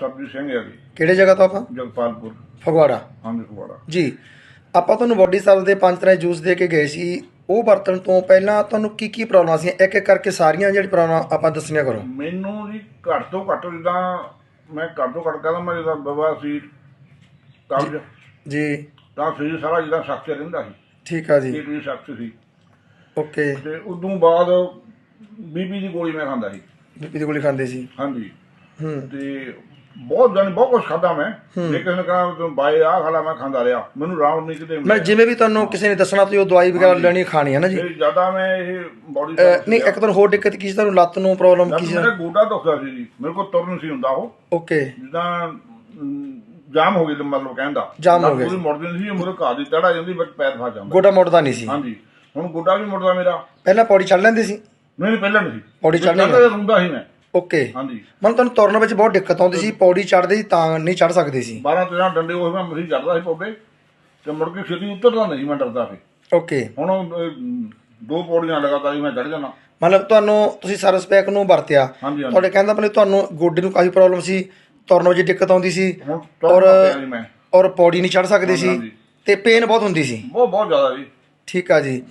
ਸਰਬਜੀਤ ਸਿੰਘ ਹੈ ਜੀ। ਕਿਹੜੇ ਜਗ੍ਹਾ ਤੋਂ ਆਪਾਂ? ਜਗਪਾਲਪੁਰ। ਫਗਵਾੜਾ। ਹਾਂਜੀ ਫਗਵਾੜਾ। ਜੀ ਆਪਾਂ ਤੁਹਾਨੂੰ ਬੋਡੀ ਸਰਵ ਦੇ ਪੰਜ ਤਰ੍ਹਾਂ ਦੇ ਜੂਸ ਦੇ ਕੇ ਗਏ ਸੀ। ਉਹ ਵਰਤਣ ਤੋਂ ਪਹਿਲਾਂ ਤੁਹਾਨੂੰ ਕੀ ਕੀ ਪ੍ਰੋਬਲਮ ਸੀ? ਇੱਕ ਇੱਕ ਕਰਕੇ ਸਾਰੀਆਂ ਜਿਹੜੀ ਪ੍ਰੋਬਲਮ ਆਪਾਂ ਦੱਸਣੀਆਂ ਕਰੋ। ਮੈਨੂੰ ਜੀ ਘੱਟ ਤੋਂ ਘੱਟ ਜਿੱਦਾਂ ਮੈਂ ਘੱਟ ਤੋਂ ਘੱਟ ਕਹਿੰਦਾ ਮੈਂ ਜਿੱਦਾਂ ਬਵਾ ਸੀ ਕਬਜ਼। ਜੀ ਤਾਂ ਸਰੀਰ ਸਾਰਾ ਜਿੱਦਾਂ ਸਖਤ ਰਹਿੰਦਾ ਸੀ। ਠੀਕ ਆ ਜੀ। ਵੀ ਸਖਤ ਸੀ। ਓਕੇ। ਤੇ ਉਦੋਂ ਬਾਅਦ ਬੀਬੀ ਦੀ ਗੋਲੀ ਮੈਂ ਖਾਂਦਾ ਸੀ। ਬੀਪੀ ਦੀ ਗੋਲੀ ਖਾਂਦੇ ਸੀ। ਹਾਂਜੀ। ਹੂੰ। ਤੇ ਬਹੁਤ ਜਾਨੀ ਬਹੁਤ ਕੁਝ ਖਾਦਾ ਮੈਂ। ਲੇਕਿਨ ਕਹਾਂ ਤੂੰ ਬਾਈ ਆ ਖਾਲਾ ਮੈਂ ਖਾਂਦਾ ਰਿਹਾ। ਮੈਨੂੰ ਆਰਾਮ ਨਹੀਂ ਕਿਤੇ ਮੈਂ। ਜਿਵੇਂ ਵੀ ਤੁਹਾਨੂੰ ਕਿਸੇ ਨੇ ਦੱਸਣਾ ਤੁਸੀਂ ਉਹ ਦਵਾਈ ਵਗੈਰਾ ਲੈਣੀ ਖਾਣੀ ਹੈ ਨਾ ਜੀ। ਜ਼ਿਆਦਾ ਮੈਂ ਇਹ ਬੋਡੀ ਨਹੀਂ ਇੱਕ ਤੁਹਾਨੂੰ ਹੋਰ ਦਿੱਕਤ ਕੀ ਸੀ? ਤੁਹਾਨੂੰ ਲੱਤ ਨੂੰ ਪ੍ਰੋਬਲਮ ਕੀ ਸੀ? ਮੇਰਾ ਗੋਡਾ ਦੁਖਦਾ ਸੀ ਜੀ। ਮੇਰੇ ਕੋਲ ਤੁਰਨ ਸੀ ਹੁੰਦਾ ਉਹ। ਓਕੇ ਜਿੱਦਾਂ ਜਾਮ ਹੋ ਗਈ ਤੇ ਮਤਲਬ ਕਹਿੰਦਾ ਜਾਮ ਹੋ ਗਿਆ ਪੂਰੀ ਮੁੜਦੀ ਨਹੀਂ ਸੀ ਮੇਰੇ ਘਰ ਦੀ ਤੜਾ ਜਾਂਦੀ ਵਿੱਚ ਪੈਰ ਫਸ ਜਾਂਦਾ। ਗੋਡਾ ਮੁੜਦਾ ਨਹੀਂ ਸੀ। ਹਾਂਜੀ। ਹੁਣ ਗੋਡਾ ਵੀ ਮੁੜਦਾ ਮੇਰਾ। ਪਹਿਲਾਂ ਪੌੜੀ ਚੜ ਲੈਂਦੇ ਸੀ? ਨਹੀਂ ਪਹਿਲਾਂ ਨਹੀਂ ਸੀ। ਪੌੜੀ ਚੜ੍ਹਨੀ ਰੁੰਦਾ ਸੀ ਮੈਂ। ਓਕੇ। ਹਾਂਜੀ। ਮਨ ਤੁਹਾਨੂੰ ਤੁਰਨ ਵਿੱਚ ਬਹੁਤ ਦਿੱਕਤ ਆਉਂਦੀ ਸੀ ਪੌੜੀ ਚੜਦੇ ਸੀ ਤਾਂ ਨਹੀਂ ਚੜ ਸਕਦੇ ਸੀ। 12 13 ਡੰਡੇ ਉਹ ਮੈਂ ਮਰੀ ਚੜਦਾ ਸੀ ਪੌੜੇ ਤੇ ਮੁੜ ਕੇ ਛੇਤੀ ਉਤਰਦਾ ਨਹੀਂ ਮੈਂ ਡਰਦਾ ਸੀ। ਓਕੇ। ਹੁਣ ਦੋ ਪੌੜੀਆਂ ਲਗਾਤਾਰ ਹੀ ਮੈਂ ਚੜ ਜਾਣਾ ਮਤਲਬ ਤੁਹਾਨੂੰ ਤੁਸੀਂ ਸਰਵਿਸ ਪੈਕ ਨੂੰ ਵਰਤਿਆ। ਹਾਂਜੀ ਹਾਂਜੀ। ਤੁਹਾਡੇ ਕਹਿੰਦਾ ਆਪਣੇ ਤੁਹਾਨੂੰ ਗੋਡੇ ਨੂੰ ਕਾਫੀ ਪ੍ਰੋਬਲਮ ਸੀ ਤੁਰਨ ਵਿੱਚ ਦਿੱਕਤ ਆਉਂਦੀ ਸੀ ਹੁਣ ਪਿਆ ਜੀ ਮੈਂ। ਔਰ ਪੌੜੀ ਨਹੀਂ ਚੜ ਸਕਦੇ ਸੀ ਹਾਂਜੀ। ਤੇ ਪੇਨ ਬਹੁਤ ਹੁੰਦੀ ਸੀ। ਬਹੁਤ ਬਹੁਤ ਜ਼ਿਆਦਾ ਜੀ। ਠੀਕ ਆ ਜੀ।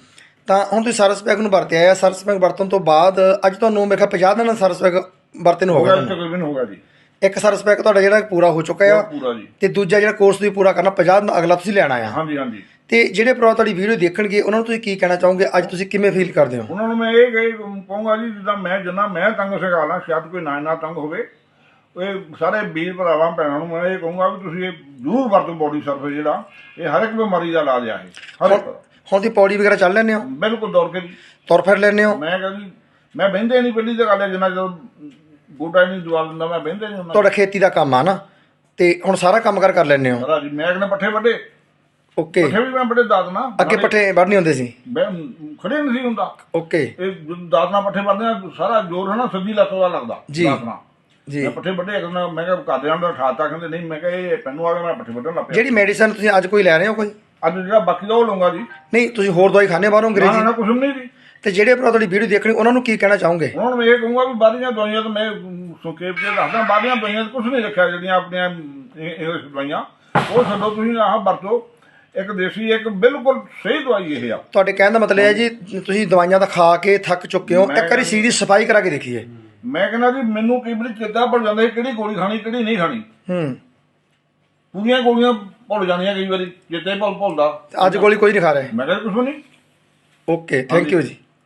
ਤਾਂ ਹੁਣ ਤੁਸੀਂ ਸਰਵਿਸ ਪੈਕ ਨੂੰ ਵਰਤਿਆ ਆ ਸਰਵਿਸ ਪੈਕ ਵਰਤਣ ਤੋਂ ਬਾਅਦ ਅੱਜ ਤੁਹਾਨੂੰ ਮੇਰੇ ਖਿਆਲ 50 ਦਿਨ ਸਰਵਿਸ ਪੈਕ ਵਰਤੇ ਨੂੰ ਹੋ ਹੋ ਗਿਆ। ਤਕਰੀਬਨ ਹੋ ਜੀ। ਇੱਕ ਸਰਵਿਸ ਪੈਕ ਤੁਹਾਡਾ ਜਿਹੜਾ ਪੂਰਾ ਹੋ ਚੁੱਕਾ ਆ ਪੂਰਾ ਜੀ। ਤੇ ਦੂਜਾ ਜਿਹੜਾ ਕੋਰਸ ਤੁਸੀਂ ਪੂਰਾ ਕਰਨਾ 50 ਦਿਨ ਅਗਲਾ ਤੁਸੀਂ ਲੈਣਾ ਆ। ਹਾਂਜੀ ਹਾਂਜੀ। ਤੇ ਜਿਹੜੇ ਭਰਾ ਤੁਹਾਡੀ ਵੀਡੀਓ ਦੇਖਣਗੇ ਉਹਨਾਂ ਨੂੰ ਤੁਸੀਂ ਕੀ ਕਹਿਣਾ ਚਾਹੋਗੇ? ਅੱਜ ਤੁਸੀਂ ਕਿਵੇਂ ਫੀਲ ਕਰਦੇ ਹੋ? ਉਹਨਾਂ ਨੂੰ ਮੈਂ ਇਹ ਕਹੇ ਕਹੂੰਗਾ ਜੀ ਜਿੱਦਾਂ ਮੈਂ ਜਿੰਨਾ ਮੈਂ ਤੰਗ ਸਿਖਾ ਲਾਂ ਸ਼ਾਇਦ ਕੋਈ ਨਾ ਨਾ ਤੰਗ ਹੋਵੇ। ਇਹ ਸਾਰੇ ਵੀਰ ਭਰਾਵਾਂ ਭੈਣਾਂ ਨੂੰ ਮੈਂ ਇਹ ਕਹੂੰਗਾ ਵੀ ਤੁਸੀਂ ਇਹ ਜ਼ਰੂਰ ਵਰਤੋ ਬੋਡੀ ਸਰਫੇਸ ਜਿਹੜਾ। ਇਹ ਹਰ ਇੱਕ ਬਿਮਾਰੀ ਦਾ ਇਲਾਜ ਆ ਇਹ ਹਰ ਇੱਕ। ਹੁਣ ਦੀ ਪੌੜੀ ਵਗੈਰਾ ਚੱਲ ਲੈਂਦੇ ਹੋ? ਬਿਲਕੁਲ ਦੌੜ ਕੇ ਜੀ। ਤੁਰ ਫਿਰ ਲੈਂਦੇ ਹੋ? ਮੈਂ ਕਹਿੰਦੀ ਮੈਂ ਬਹਿੰਦੇ ਨਹੀਂ ਪਹਿਲੀ ਤਾਂ ਗੱਲ ਹੈ ਜਿੰਨਾ ਜਦੋਂ ਗੋਡਾ ਨਹੀਂ ਦਵਾ ਦਿੰਦਾ ਮੈਂ ਬਹਿੰਦੇ ਨਹੀਂ। ਹੁੰਦਾ ਤੁਹਾਡਾ ਖੇਤੀ ਦਾ ਕੰਮ ਆ ਨਾ ਤੇ ਹੁਣ ਸਾਰਾ ਕੰਮ ਕਰ ਕਰ ਲੈਂਦੇ ਹੋ? ਸਾਰਾ ਜੀ ਮੈਂ ਕਹਿੰਦਾ ਪੱਠੇ ਵੱਡੇ ਓਕੇ। ਪੱਠੇ ਵੀ ਮੈਂ ਬੜੇ ਦਾਦਨਾ ਅੱਗੇ ਪੱਠੇ ਵੱਢ ਹੁੰਦੇ ਸੀ? ਖੜੇ ਨਹੀਂ ਸੀ ਹੁੰਦਾ। ਓਕੇ। ਇਹ ਜਦੋਂ ਦਾਦਨਾ ਪੱਠੇ ਵੱਢਦੇ ਆ ਸਾਰਾ ਜ਼ੋਰ ਹੈ ਨਾ ਸੱਜੀ ਲੱਤ ਦਾ ਲੱਗਦਾ ਜੀ। ਜੀ। ਮੈਂ ਪੱਠੇ ਵੱਡੇ ਕਰਨਾ ਮੈਂ ਕਿਹਾ ਘਰਦਿਆਂ ਦਾ ਠਾਤਾ ਕਹਿੰਦੇ ਨਹੀਂ ਮੈਂ ਕਿਹਾ ਇਹ ਪੈਨੂੰ ਆ ਗਿਆ ਮੈਂ ਪੱਠੇ ਵੱਢਣ ਲੱਗ ਪਿਆ। ਜਿਹੜੀ ਮੈਡੀਸਨ ਤੁਸੀਂ ਅੱਜ ਕੋਈ ਲੈ ਰਹੇ ਹੋ ਕੋਈ? ਅੱਜ ਜਿਹੜਾ ਬਾਕੀ ਦਾ ਉਹ ਲਊਂਗਾ ਜੀ। ਨਹੀਂ ਤੁਸੀਂ ਹੋਰ ਦਵਾਈ ਖਾਣੇ ਬਾਹਰੋਂ ਨਾ ਅੰਗਰੇਜ਼ੀ? ਨਾ ਕੁਛ ਨਹੀਂ ਜੀ। ਤੇ ਜਿਹੜੇ ਭਰਾ ਤੁਹਾਡੀ ਵੀਡੀਓ ਦੇਖਣੀ ਉਹਨਾਂ ਨੂੰ ਕੀ ਕਹਿਣਾ ਚਾਹੋਗੇ? ਨੂੰ ਮੈਂ ਇਹ ਕਹੂੰਗਾ ਵੀ ਬਾਹਰੀਆਂ ਦਵਾਈਆਂ ਤਾਂ ਮੈਂ ਸੰਖੇਪ ਕੇ ਦੱਸਦਾ ਬਾਹਰੀਆਂ ਦਵਾਈਆਂ ਕੁਝ ਨਹੀਂ ਰੱਖਿਆ ਜਿਹੜੀਆਂ ਆਪਣੀਆਂ ਇ- ਇੰਗਲਿਸ਼ ਦਵਾਈਆਂ। ਉਹ ਛੱਡੋ ਤੁਸੀਂ ਆਹ ਵਰਤੋ। ਇੱਕ ਦੇਸੀ ਇੱਕ ਬਿਲਕੁਲ ਸਹੀ ਦਵਾਈ ਇਹ ਆ। ਤੁਹਾਡੇ ਕਹਿਣ ਦਾ ਮਤਲਬ ਹੈ ਜੀ ਤੁਸੀਂ ਦਵਾਈਆਂ ਤਾਂ ਖਾ ਕੇ ਥੱਕ ਚੁੱਕੇ ਹੋ ਇੱਕ ਵਾਰੀ ਸੀਰੀ ਸਫ਼ਾਈ ਕਰਾ ਕੇ ਦੇਖੀਏ। ਮੈਂ ਕਹਿੰਦਾ ਜੀ ਮੈਨੂੰ ਕਈ ਵਾਰੀ ਚੇਤਾ ਭੁੱਲ ਜਾਂਦਾ ਸੀ ਕਿਹੜੀ ਗੋਲੀ ਖਾਣੀ ਕਿਹੜੀ ਨਹੀਂ ਖਾਣੀ। ਹੂੰ। ਪੂਰੀਆਂ ਗੋਲੀਆਂ ਭੁੱਲ ਜਾਂਦੀਆਂ ਕਈ ਵਾਰੀ ਚੇਤੇ ਭੁੱਲ ਭੁੱਲਦਾ। ਅੱਜ ਗੋਲੀ ਕੋਈ ਨਹੀਂ ਖਾ ਰਿਹਾ। ਮੈਂ ਕਹਿੰਦਾ ਕੁਝ ਨਹੀਂ। ਓਕੇ ਥੈਂਕ ਯੂ ਜੀ।